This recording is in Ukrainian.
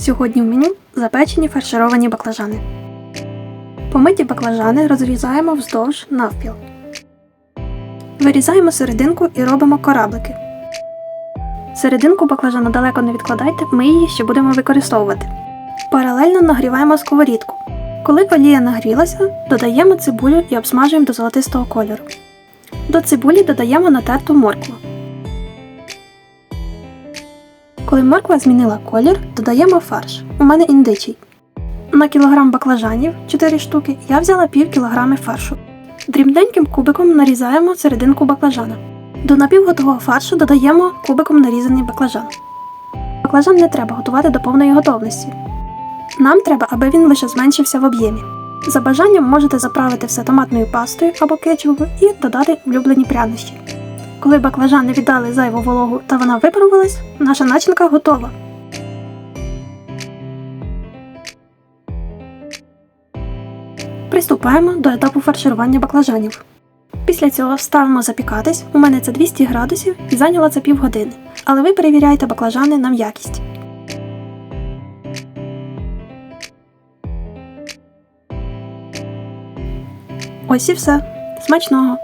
Сьогодні в меню запечені фаршировані баклажани. Помиті баклажани розрізаємо вздовж навпіл. Вирізаємо серединку і робимо кораблики. Серединку баклажана далеко не відкладайте, ми її ще будемо використовувати. Паралельно нагріваємо сковорідку. Коли олія нагрілася, додаємо цибулю і обсмажуємо до золотистого кольору. До цибулі додаємо натерту моркву. Коли морква змінила колір, додаємо фарш. У мене індичий. На кілограм баклажанів 4 штуки я взяла пів кілограми фаршу. Дрібненьким кубиком нарізаємо серединку баклажана. До напівготового фаршу додаємо кубиком нарізаний баклажан. Баклажан не треба готувати до повної готовності. Нам треба, аби він лише зменшився в об'ємі. За бажанням можете заправити все томатною пастою або кетчупом і додати улюблені прянощі. Коли баклажани віддали зайву вологу та вона випарувалась, наша начинка готова. Приступаємо до етапу фарширування баклажанів. Після цього ставимо запікатись, у мене це 200 градусів і зайняло це півгодини, але ви перевіряйте баклажани на м'якість. Ось і все. Смачного!